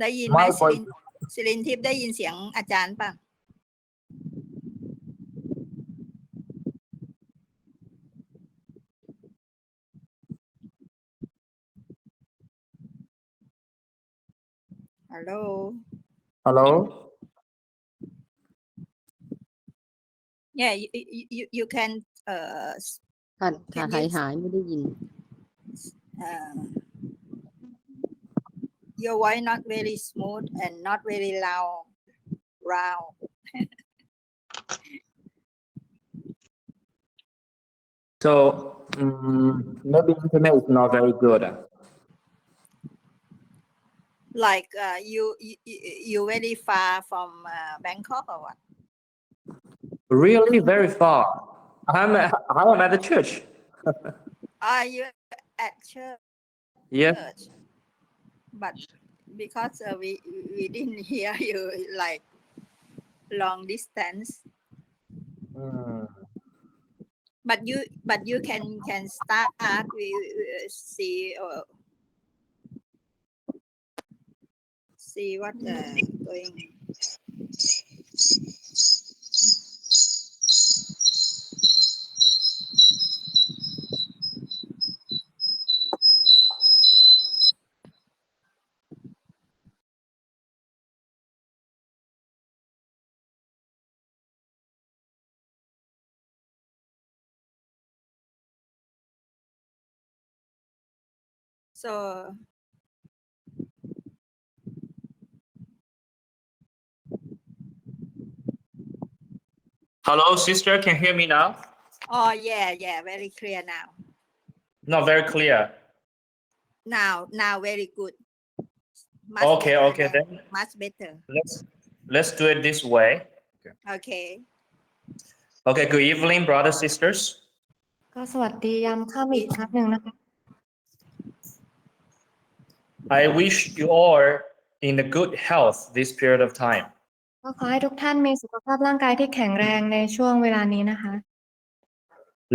ได้ยินไหมไม่สิค่อยรินสิรินทิพย์ได้ยินเสียงอาจารย์ป่ะฮัลโหล Hello yeah you you you, you can uh s- ค่ะค่ะ Can หาย you- หายไม่ได้ยิน uh your voice not very smooth and not very loud loud so um, maybe internet is not very good. Like uh, you, you you you very far from uh, Bangkok or what? really? Very far. I'm I'm at the church. Are you at church? yes But because uh, we we didn't hear you like long distance. Mm. But you but you can can start we we see uh, see what uh, going. So hello sister can you hear me now oh yeah yeah very clear now. not very clear Now now very good. Much okay better okay than- then much better. let's let's do it this way Okay. okay good evening brothers sisters ก็สวัสดียามค่ำอีกครั้งหนึ่งนะคะ I wish you all in a good health this period of time ก็ขอให้ทุกท่านมีสุขภาพร่างกายที่แข็งแรงในช่วงเวลานี้นะคะ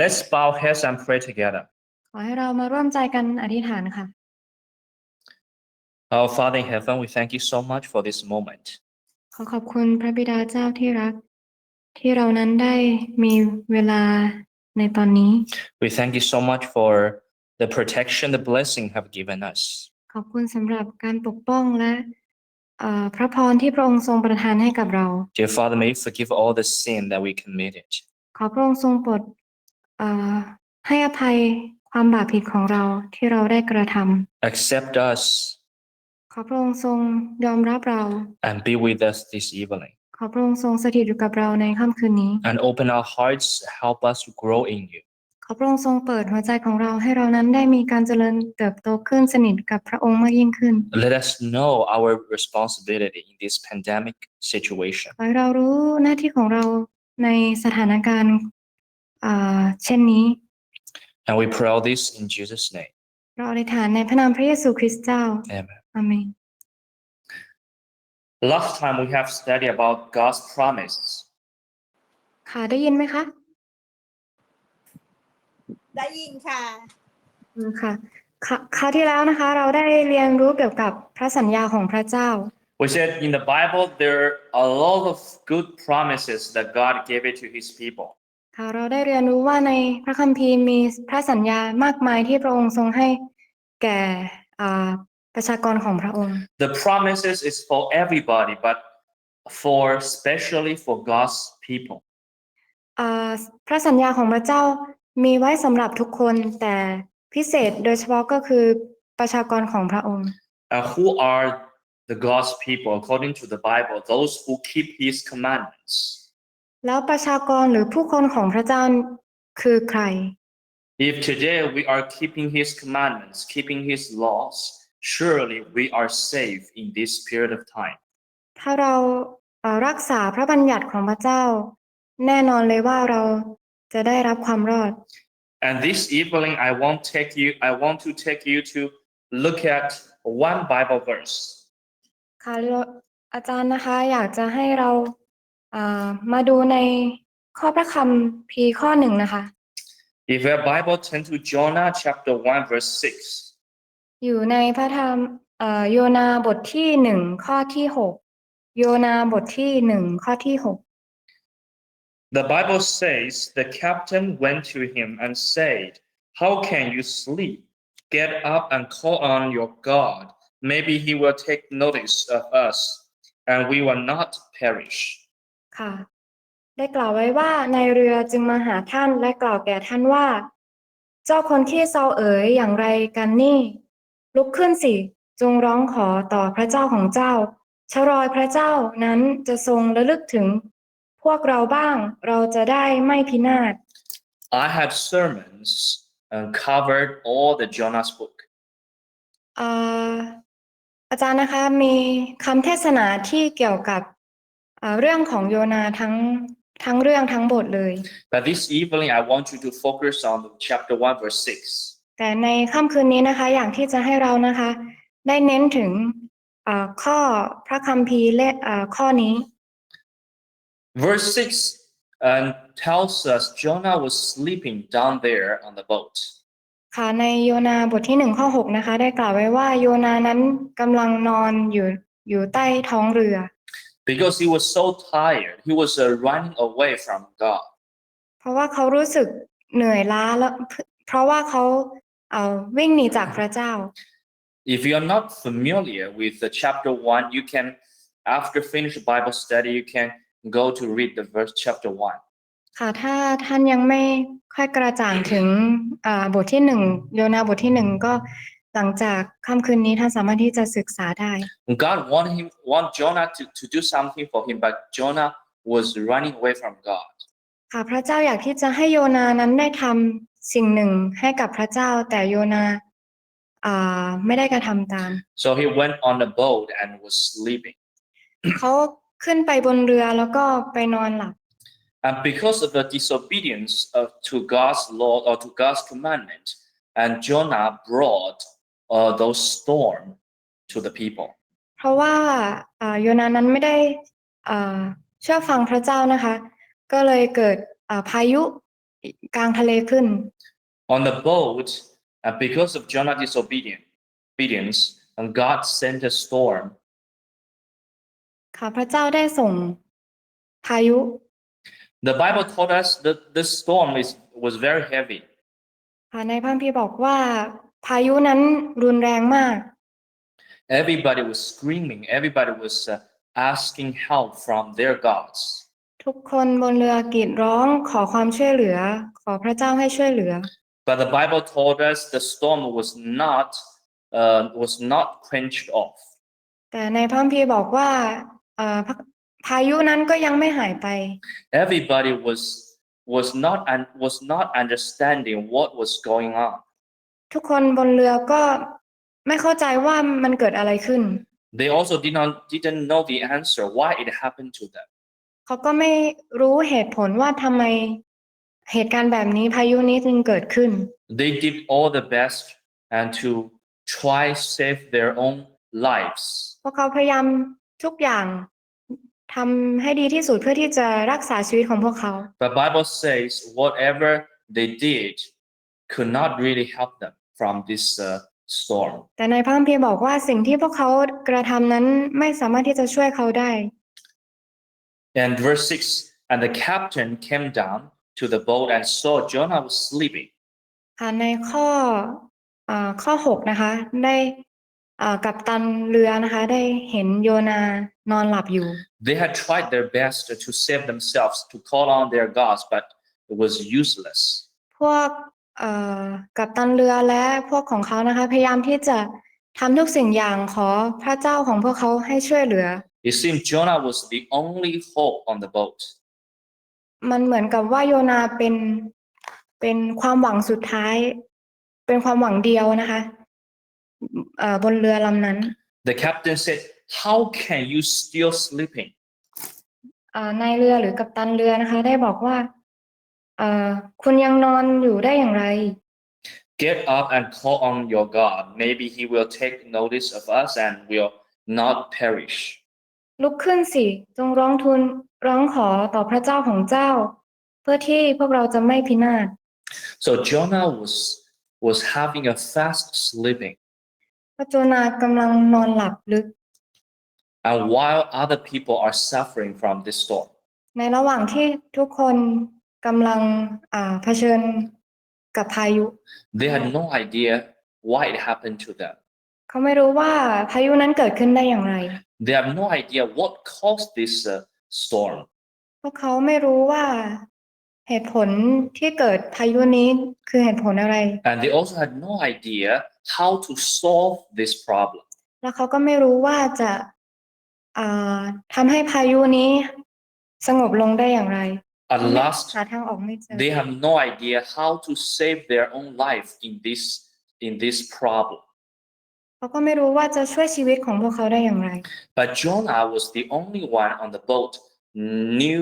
let's bow heads and pray together ขอให้เรามาร่วมใจกันอธิษฐานค่ะ Our Father in heaven, we thank you so much for this moment. ขอขอบคุณพระบิดาเจ้าที่รัก ที่เรานั้นได้มีเวลาในตอนนี้ We thank you so much for the protection, the blessing you have given us. ขอบคุณสำหรับการปกป้องและเอ่อพระพรที่พระองค์ทรงประทานให้กับเรา Dear Father, may you forgive all the sin that we committed. ขอพระองค์ทรงโปรดเอ่อให้อภัยความบาปผิดของเราที่เราได้กระทำ Accept us ขอพระองค์ทรงยอมรับเรา and be with us this evening. ขอพระองค์ทรงสถิตอยู่กับเราในค่ำคืนนี้ And open our hearts, help us to grow in you. ขอพระองค์ทรงเปิดหัวใจของเราให้เรานั้นได้มีการเจริญเติบโตขึ้นสนิทกับพระองค์มากยิ่งขึ้น Let us know our responsibility in this pandemic situation. ขอให้เรารู้หน้าที่ของเราในสถานการณ์อ่าเช่นนี้ And we pray all this in Jesus' name. เราอธิษฐานในพระนามพระเยซูคริสต์เจ้า Amen. อาเมน Last time we have studied about God's promise. ค่ะได้ยินไหมคะ ได้ยินค่ะอืมค่ะค่ะคราวที่แล้วนะคะเราได้เรียนรู้เกี่ยวกับพระสัญญาของพระเจ้า We said in the Bible there are a lot of good promises that God gave it to his people. ค่ะเราได้เรียนรู้ว่าในพระคัมภีร์มีพระสัญญามากมายที่พระองค์ทรงให้แก่อ่าประชากรของพระองค์ The promises is for everybody, but for especially for God's people. อ่าพระสัญญาของพระเจ้า มีไว้สำหรับทุกคนแต่พิเศษโดยเฉพาะก็คือประชากรของพระองค์ Uh, who are the God's people according to the Bible? Those who keep his commandments. แล้วประชากรหรือผู้คนของพระเจ้าคือใคร If today we are keeping his commandments, keeping his laws, surely we are safe in this period of time. ถ้าเราเอ่อรักษาพระบัญญัติของพระเจ้า แน่นอนเลยว่าเรา จะได้รับความรอด And this evening, I want take you. I want to take you to look at one Bible verse. ค่ะเราอาจารย์นะคะอยากจะให้เราอ่ามาดูในข้อพระคัมภีร์ข้อหนึ่งนะคะ If your Bible turn to Jonah chapter 1 verse 6. อยู่ในพระธรรมเอ่อโยนาบทที่หนึ่งข้อที่หกโยนาบทที่หนึ่งข้อที่หก The Bible says the captain went to him and said, How can you sleep? Get up and call on your God. Maybe he will take notice of us and we will not perish. ค่ะ ได้กล่าวไว้ว่าในเรือจึงมาหาท่านและกล่าวแก่ท่านว่า เจ้าคนที่เศร้าเอ๋ยอย่างไรกันนี่ ลุกขึ้นสิ จงร้องขอต่อพระเจ้าของเจ้าชรอยพระเจ้านั้นจะทรงระลึกถึง พวกเราบ้างเราจะได้ไม่พินาศ I have sermons and covered all the Jonah's book. เอ่ออาจารย์นะคะมีคำเทศนาที่เกี่ยวกับเอ่อเรื่องของโยนาทั้งทั้งเรื่องทั้งบทเลย But this evening, I want you to focus on chapter 1, verse 6. แต่ในค่ำคืนนี้นะคะอย่างที่จะให้เรานะคะ ได้เน้นถึงเอ่อข้อพระคัมภีร์และเอ่อข้อนี้ Verse 6 uh, tells us Jonah was sleeping down there on the boat. ค่ะในโยนาบทที่หนึ่งข้อหกนะคะ ได้กล่าวไว้ว่าโยนานั้นกำลังนอนอยู่อยู่ใต้ท้องเรือ Because he was so tired, he was uh, running away from God. เพราะว่าเขารู้สึกเหนื่อยล้าแล้วเพเพราะว่าเขาเอ่อวิ่งหนีจากพระเจ้า If you are not familiar with the chapter 1, you can, after finish Bible study, you can go to read the verse chapter 1. ค่ะถ้าท่านยังไม่ค่อยกระจ่างถึงอ่าบทที่หนึ่งโยนาบทที่หนึ่งก็หลังจากค่ำคืนนี้ท่านสามารถที่จะศึกษาได้ God wanted him, want Jonah to, to do something for him, but Jonah was running away from God. ค่ะพระเจ้าอยากที่จะให้โยนานั้นได้ทำสิ่งหนึ่งให้กับพระเจ้าแต่โยนาอ่าไม่ได้กระทำตาม So he went on the boat and was sleeping. เขา ขึ้นไปบนเรือแล้วก็ไปนอนหลับ And because of the disobedience of, to God's law or to God's commandment, and Jonah brought uh, those storm to the people. เพราะว่าอ่าโยนานั้นไม่ได้อ่าเชื่อฟังพระเจ้านะคะ ก็เลยเกิดอ่าพายุกลางทะเลขึ้น On the boat, and because of Jonah's disobedience, obedience, and God sent a storm. ค่ะพระเจ้าได้ส่งพายุ The Bible told us that this storm is, was very heavy. ค่ะในพระคัมภีร์บอกว่า พายุนั้นรุนแรงมาก Everybody was screaming, everybody was uh, asking help from their gods. ทุกคนบนเรือกรีดร้องขอความช่วยเหลือ ขอพระเจ้าให้ช่วยเหลือ But the Bible told us the storm was not uh, was not quenched off. แต่ในพระคัมภีร์บอกว่า เอ่อพระพายุนั้นก็ยังไม่หายไป Everybody was was not and was not understanding what was going on. ทุกคนบนเรือก็ไม่เข้าใจว่ามันเกิดอะไรขึ้น They also did not didn't know the answer why it happened to them. เขาก็ไม่รู้เหตุผลว่าทำไมเหตุการณ์แบบนี้พายุนี้จึงเกิดขึ้น They did all the best and to try save their own lives. พวกเขาพยายาม ทุกอย่างทำให้ดีที่สุดเพื่อที่จะรักษาชีวิตของพวกเขา The Bible says whatever they did could not really help them from this uh, storm. แต่ในพระคัมภีร์บอกว่าสิ่งที่พวกเขากระทำนั้นไม่สามารถที่จะช่วยเขาได้ And verse 6 And the captain came down to the boat and saw Jonah was sleeping. ค่ะในข้ออ่าข้อหกนะคะ ได้อ่า กัปตันเรือนะคะได้เห็นโยนานอนหลับอยู่ They had tried their best to save themselves, to call on their gods, but it was useless. พวกเอ่อกัปตันเรือและพวกของเขานะคะพยายามที่จะทำทุกสิ่งอย่างขอพระเจ้าของพวกเขาให้ช่วยเหลือ It seemed Jonah was the only hope on the boat. มันเหมือนกับว่าโยนาเป็นเป็นความหวังสุดท้าย เป็นความหวังเดียวนะคะ เอ่อบนเรือลำนั้น The captain said, How can you still sleeping? เอ่อนายเรือหรือกัปตันเรือนะคะ ได้บอกว่าเอ่อคุณยังนอนอยู่ได้อย่างไร Get up and call on your God. Maybe he will take notice of us and will not perish. ลุกขึ้นสิ จงร้องทูลร้องขอต่อพระเจ้าของเจ้า เพื่อที่พวกเราจะไม่พินาศ So Jonah was was having a fast sleeping, พระโจนากำลังนอนหลับลึก and while other people are suffering from this storm, ในระหว่างที่ทุกคนกำลังอ่าเผชิญกับพายุ they had no idea why it happened to them. เขาไม่รู้ว่าพายุนั้นเกิดขึ้นได้อย่างไร They have no idea what caused this uh, storm. พวกเขาไม่รู้ว่า เหตุผลที่เกิดพายุนี้คือเหตุผลอะไร And they also had no idea how to solve this problem. แล้วเขาก็ไม่รู้ว่าจะอ่าทำให้พายุนี้สงบลงได้อย่างไร At last, หาทางออกไม่เจอ they have no idea how to save their own life in this in this problem. เขาก็ไม่รู้ว่าจะช่วยชีวิตของพวกเขาได้อย่างไร But Jonah was the only one on the boat knew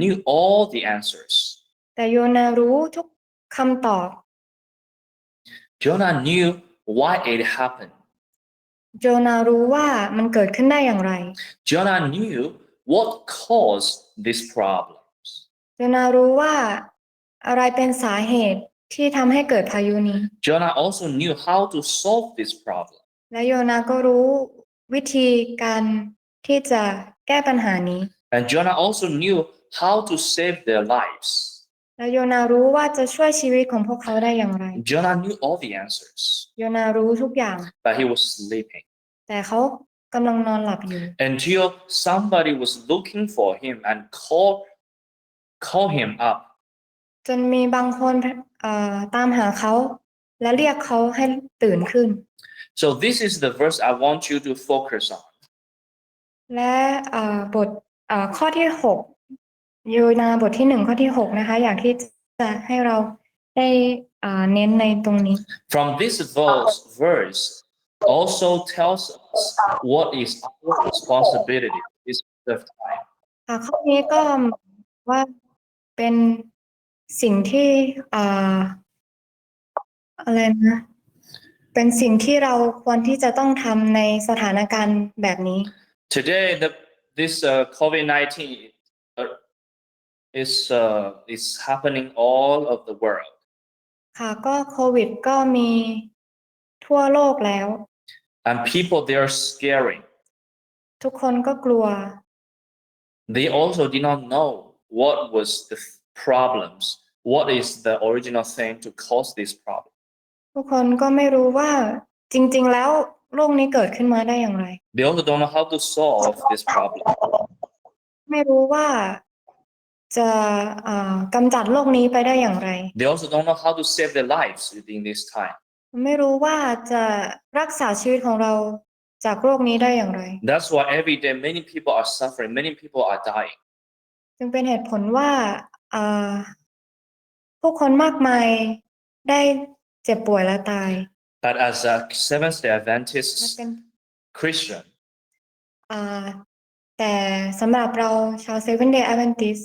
knew all the answers. แต่โยนารู้ทุกคำตอบ Jonah knew why it happened. โจนารู้ว่ามันเกิดขึ้นได้อย่างไร Jonah knew what caused these problems. โจนารู้ว่าอะไรเป็นสาเหตุที่ทำให้เกิดพายุนี้ Jonah also knew how to solve this problem. และโยนาก็รู้วิธีการที่จะแก้ปัญหานี้ And Jonah also knew how to save their lives. และโยนารู้ว่าจะช่วยชีวิตของพวกเขาได้อย่างไร Jonah knew all the answers, โยนารู้ทุกอย่าง but he was sleeping แต่เขากำลังนอนหลับอยู่ until somebody was looking for him and call call him up. จนมีบางคนเอ่อตามหาเขาและเรียกเขาให้ตื่นขึ้น So this is the verse I want you to focus on. และเอ่อบทเอ่อข้อที่หก โยนาบทที่หนึ่งข้อที่หกนะคะ อยากที่จะให้เราได้อ่าเน้นในตรงนี้ From this verse, verse also tells us what is our responsibility this of time. ค่ะข้อนี้ก็ว่าเป็นสิ่งที่อ่าอะไรนะ เป็นสิ่งที่เราควรที่จะต้องทำในสถานการณ์แบบนี้ Today, the this uh, COVID nineteen uh, is uh, is happening all of the world, ค่ะก็โควิดก็มีทั่วโลกแล้ว and people they are scaring. ทุกคนก็กลัว They also did not know what was the problems, what is the original thing to cause this problem. ทุกคนก็ไม่รู้ว่าจริง ๆ แล้วโรคนี้เกิดขึ้นมาได้อย่างไร They also don't know how to solve this problem. ไม่รู้ว่า จะอ่ากำจัดโรคนี้ไปได้อย่างไร They also don't know how to save their lives within this time. ไม่รู้ว่าจะรักษาชีวิตของเราจากโรคนี้ได้อย่างไร That's why every day many people are suffering, many people are dying. จึงเป็นเหตุผลว่าอ่าผู้คนมากมายได้เจ็บป่วยและตาย But as a Seventh day และ Adventists เป็น Christian, อ่าแต่สำหรับเราชาว Seven Day Adventist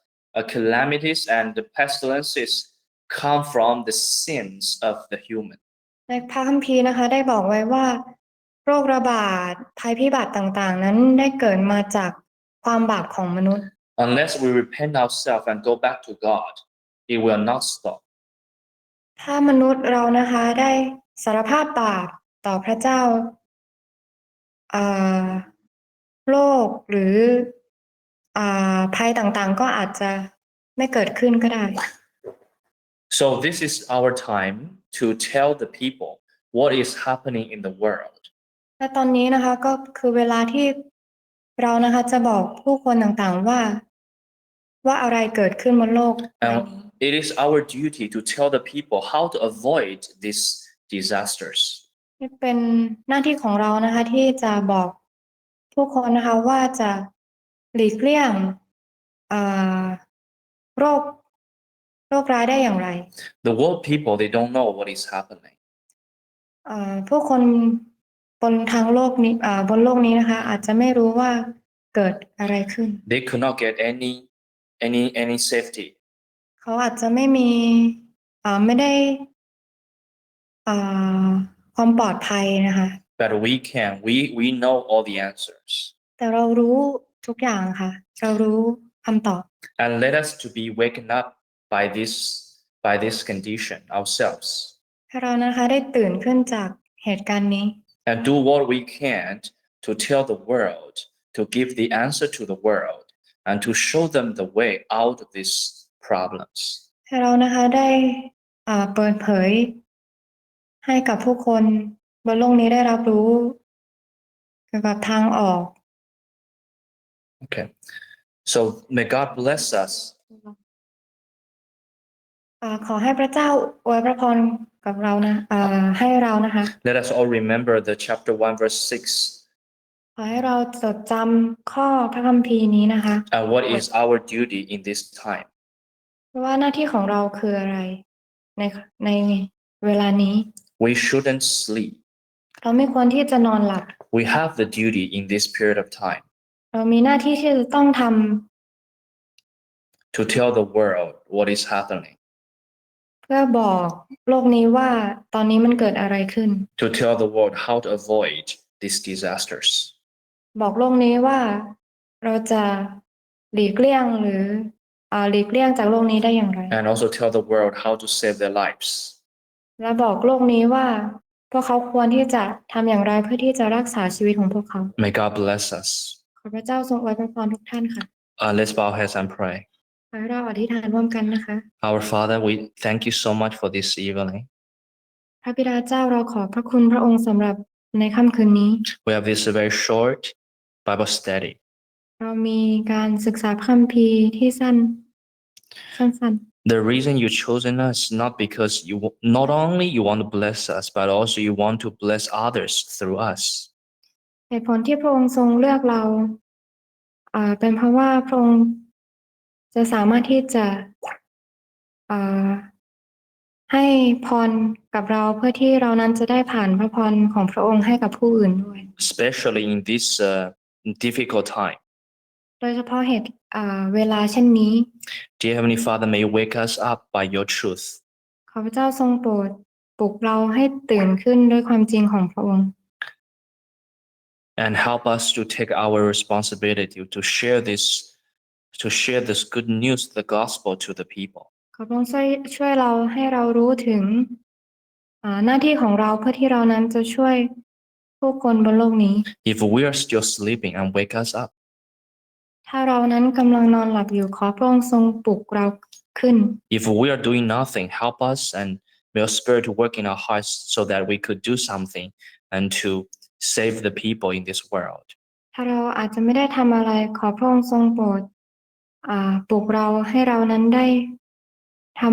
calamities and the pestilences come from the sins of the human. ในพระคัมภีร์นะคะได้บอกไว้ว่า โรคระบาดภัยพิบัติต่างๆ นั้นได้เกิดมาจากความบาปของมนุษย์ Unless we repent ourselves and go back to God, it will not stop. ถ้ามนุษย์เรานะคะได้สารภาพบาปต่อพระเจ้าอ่าโรคหรืออ่า ภัยต่างๆ ก็อาจจะไม่เกิดขึ้นก็ได้ So this is our time to tell the people what is happening in the world. และตอนนี้นะคะก็คือเวลาที่เรานะคะจะบอกผู้คนต่างๆว่า ว่าอะไรเกิดขึ้นบนโลกใบนี้ And it is our duty to tell the people how to avoid these disasters. นี่เป็นหน้าที่ของเรานะคะที่จะบอกผู้คนนะคะว่าจะ หลีกเลี่ยงอ่าโรคโรคร้ายได้อย่างไร The world people, they don't know what is happening. เอ่อผู้คนบนทางโลกนี้อ่าบนโลกนี้นะคะ อาจจะไม่รู้ว่าเกิดอะไรขึ้น They could not get any, any, any safety. เขาอาจจะไม่มีอ่าไม่ได้อ่าความปลอดภัยนะคะ But we can, we, we know all the answers. แต่เรารู้ ทุกอย่างค่ะ เรารู้คำตอบ And let us to be waken up by this, by this condition ourselves. ให้เรานะคะได้ตื่นขึ้นจากเหตุการณ์นี้ And do what we can to tell the world, to give the answer to the world, and to show them the way out of these problems. ให้เรานะคะได้อ่าเปิดเผย ให้กับผู้คนบนโลกนี้ได้รับรู้เกี่ยวกับทางออก Okay. So may God bless us อ่าขอให้พระเจ้าอวยพระพรกับเรานะอ่าให้เรานะคะ Let us all remember the chapter 1, verse 6, ขอให้เราจดจำข้อพระคัมภีร์นี้นะคะ and what is our duty in this time. ว่าหน้าที่ของเราคืออะไร ในในเวลานี้ We shouldn't sleep. เราไม่ควรที่จะนอนหลับ We have the duty in this period of time เรามีหน้าที่ที่จะต้องท to tell the world what is happening, ำเพื่อบอกโลกนี้ว่าตอนนี้มันเกิดอะไรขึ้น to tell the world how to avoid these disasters. บอกโลกนี้ว่าเราจะหลีกเลี่ยงหรืออ่าหลีกเลี่ยงจากโลกนี้ได้อย่างไร and also tell the world how to save their lives. และบอกโลกนี้ว่า พวกเขาควรที่จะทำอย่างไรเพื่อที่จะรักษาชีวิตของพวกเขา May God bless us. ขอพระเจ้าทรงอวยพรทุกท่านค่ะ Uh, let's bow our heads and pray. ขอให้เราอธิษฐานร่วมกันนะคะ Our Father, we thank you so much for this evening. พระบิดาเจ้าเราขอบพระคุณพระองค์สำหรับในค่ำคืนนี้ We have this very short Bible study. เรามีการศึกษาพระคัมภีร์ที่สั้น สั้น The reason you chosen us not because you wa- not only you want to bless us, but also you want to bless others through us. ๆเหตุผลที่พระองค์ทรงเลือกเราอ่าเป็นเพราะว่าพระองค์จะสามารถที่จะอ่าให้พรกับเราเพื่อที่เรานั้นจะได้ผ่านพระพรของพระองค์ให้กับผู้อื่นด้วย especially in this uh, difficult time. โดยเฉพาะเหตุอ่าเวลาเช่นนี้ Dear Heavenly Father, may you wake us up by your truth ขอพระเจ้าทรงโปรดปลุกเราให้ตื่นขึ้นด้วยความจริงของพระองค์ and help us to take our responsibility to share this, to share this good news, the gospel to the people. ขอพระองค์ช่วยช่วยเราให้เรารู้ถึงอ่าหน้าที่ของเราเพื่อที่เรานั้นจะช่วยผู้คนบนโลกนี้ If we are still sleeping and wake us up, ถ้าเรานั้นกำลังนอนหลับอยู่ขอพระองค์ทรงปลุกเราขึ้น if we are doing nothing, help us and may your spirit work in our hearts so that we could do something and to save the people in this world. ถ้าเราอาจจะไม่ได้ทำอะไรขอพระองค์ทรงโปรดอ่าปลุกเราให้เรานั้นได้ท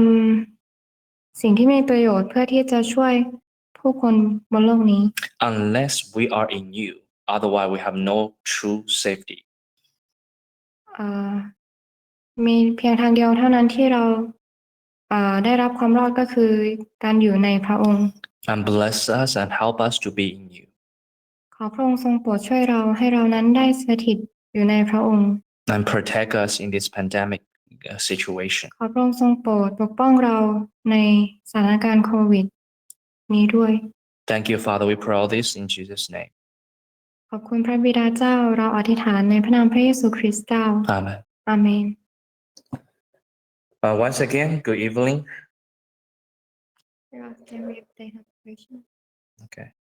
ำสิ่งที่มีประโยชน์เพื่อที่จะช่วยผู้คนบนโลกนี้ Unless we are in you, otherwise we have no true safety. อ่ามีเพียงทางเดียวเท่านั้นที่เราอ่าได้รับความรอดก็คือการอยู่ในพระองค์ And bless us and help us to be in you. ขอพระองค์ทรงโปรดช่วยเราให้เรานั้นได้สถิตอยู่ในพระองค์ and protect us in this pandemic uh, situation. ขอพระองค์ทรงโปรดปกป้องเราในสถานการณ์โควิด นี้ด้วย Thank you, Father. We pray all this in Jesus' name. ขอบคุณพระบิดาเจ้าเราอธิษฐานในพระนามพระเยซูคริสต์เจ้า Amen. อาเมน Uh, once again, good evening. Okay.